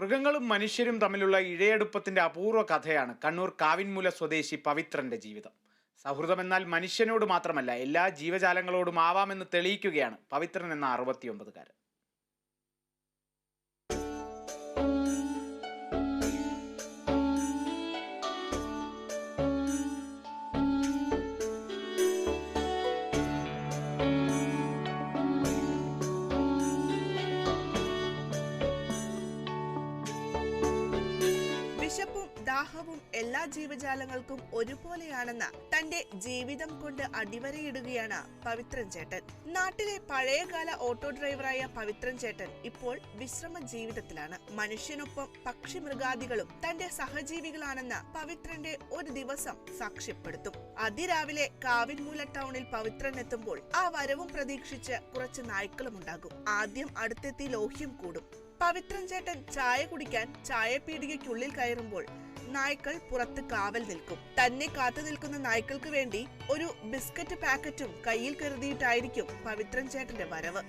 മൃഗങ്ങളും മനുഷ്യരും തമ്മിലുള്ള ഇഴയെടുപ്പത്തിന്റെ അപൂർവ കഥയാണ് കണ്ണൂർ കാവിൻമൂല സ്വദേശി പവിത്രന്റെ ജീവിതം. സൗഹൃദമെന്നാൽ മനുഷ്യനോട് മാത്രമല്ല എല്ലാ ജീവജാലങ്ങളോടും ആവാമെന്ന് തെളിയിക്കുകയാണ് പവിത്രൻ എന്ന അറുപത്തിയൊമ്പതുകാരൻ. ദാഹവും എല്ലാ ജീവജാലങ്ങൾക്കും ഒരുപോലെയാണെന്ന തന്റെ ജീവിതം കൊണ്ട് അടിവരയിടുകയാണ് പവിത്രൻ ചേട്ടൻ. നാട്ടിലെ പഴയകാല ഓട്ടോ ഡ്രൈവറായ പവിത്രൻ ചേട്ടൻ ഇപ്പോൾ വിശ്രമ ജീവിതത്തിലാണ്. മനുഷ്യനൊപ്പം പക്ഷിമൃഗാദികളും തന്റെ സഹജീവികളാണെന്ന് പവിത്രന്റെ ഒരു ദിവസം സാക്ഷ്യപ്പെടുത്തും. അതിരാവിലെ കാവിൻമൂല ടൗണിൽ പവിത്രൻ എത്തുമ്പോൾ ആ വരവും പ്രതീക്ഷിച്ച് കുറച്ച് നായ്ക്കളും ഉണ്ടാകും ആദ്യം അടുത്തെത്തി ലോഹ്യം കൂടും. പവിത്രൻ ചേട്ടൻ ചായ കുടിക്കാൻ ചായപീടികയ്ക്കുള്ളിൽ കയറുമ്പോൾ നായ്ക്കൾ പുറത്ത് കാവൽ നിൽക്കും. തന്നെ കാത്തു നിൽക്കുന്ന നായ്ക്കൾക്ക് വേണ്ടി ഒരു ബിസ്ക്കറ്റ് പാക്കറ്റും കയ്യിൽ കരുതിയിട്ടായിരിക്കും പവിത്രൻ ചേട്ടന്റെ വരവ്.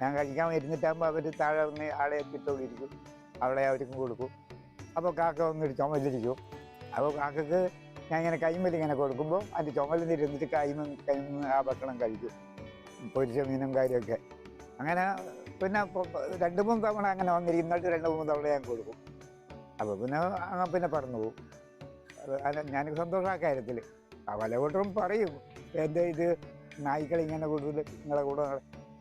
ഞാൻ കഴിക്കാൻ ഇരുന്നിട്ടാകുമ്പോൾ അവർ താഴെ വന്ന് ആളെ എത്തിത്തോണ്ടിരിക്കും അവളെ അവർക്കും കൊടുക്കും. അപ്പോൾ കാക്ക വന്നിട്ട് ചുമലിരിക്കും. അപ്പോൾ കാക്കക്ക് ഞാൻ ഇങ്ങനെ കൈമൽ ഇങ്ങനെ കൊടുക്കുമ്പോൾ അതിന്റെ ചുമലിൽ ഇരുന്നിട്ട് കൈമ കൈമ ആ ഭക്ഷണം കഴിക്കും. പൊരിച്ച മീനും കാര്യമൊക്കെ. അങ്ങനെ പിന്നെ രണ്ട് മൂന്ന് തവണ അങ്ങനെ വന്നിരിക്കുന്നിട്ട് രണ്ട് മൂന്ന് തവണ ഞാൻ കൊടുക്കും. അപ്പോൾ പിന്നെ അങ്ങനെ പിന്നെ പറഞ്ഞു പോകും ഞാൻ സന്തോഷം ആ കാര്യത്തിൽ പലവട്ടം പറയും എന്റെ ഇത്? നായ്ക്കൾ ഇങ്ങനെ കൂടുതൽ നിങ്ങളെ കൂടെ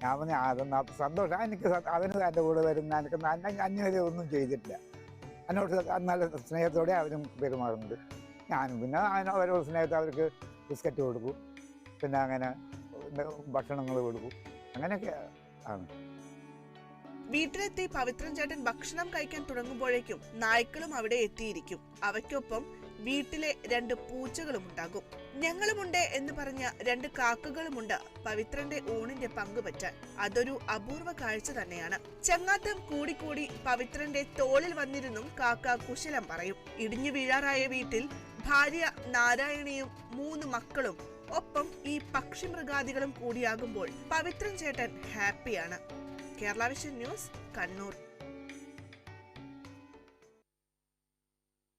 ഞാൻ പറഞ്ഞു അതൊന്നും സന്തോഷം. എനിക്ക് അവന് എന്റെ കൂടെ വരുന്ന എനിക്ക് അന്യവരെ ഒന്നും ചെയ്തിട്ടില്ല. എന്നോട് നല്ല സ്നേഹത്തോടെ അവരും പെരുമാറുന്നുണ്ട്. ഞാനും പിന്നെ അവരോട് സ്നേഹത്തെ അവർക്ക് ബിസ്ക്കറ്റ് കൊടുക്കും. പിന്നെ അങ്ങനെ ഭക്ഷണങ്ങൾ കൊടുക്കും. അങ്ങനെയൊക്കെ ആണ്. വീട്ടിലെത്തി പവിത്രൻ ചേട്ടൻ ഭക്ഷണം കഴിക്കാൻ തുടങ്ങുമ്പോഴേക്കും നായ്ക്കളും അവിടെ എത്തിയിരിക്കും. അവയ്ക്കൊപ്പം വീട്ടിലെ രണ്ട് പൂച്ചകളും ഉണ്ടാകും. ഞങ്ങളുമുണ്ട് എന്ന് പറഞ്ഞ രണ്ട് കാക്കകളുമുണ്ട് പവിത്രന്റെ ഊണിന്റെ പങ്കുപറ്റാൻ അതൊരു അപൂർവ കാഴ്ച തന്നെയാണ്. ചങ്ങാത്തം കൂടിക്കൂടി പവിത്രന്റെ തോളിൽ വന്നിരുന്നും കാക്ക കുശലം പറയും. ഇടിഞ്ഞു വീഴാറായ വീട്ടിൽ ഭാര്യ നാരായണിയും മൂന്ന് മക്കളും ഒപ്പം ഈ പക്ഷിമൃഗാദികളും കൂടിയാകുമ്പോൾ പവിത്രൻ ചേട്ടൻ ഹാപ്പിയാണ്. Kerala vision news Kannur.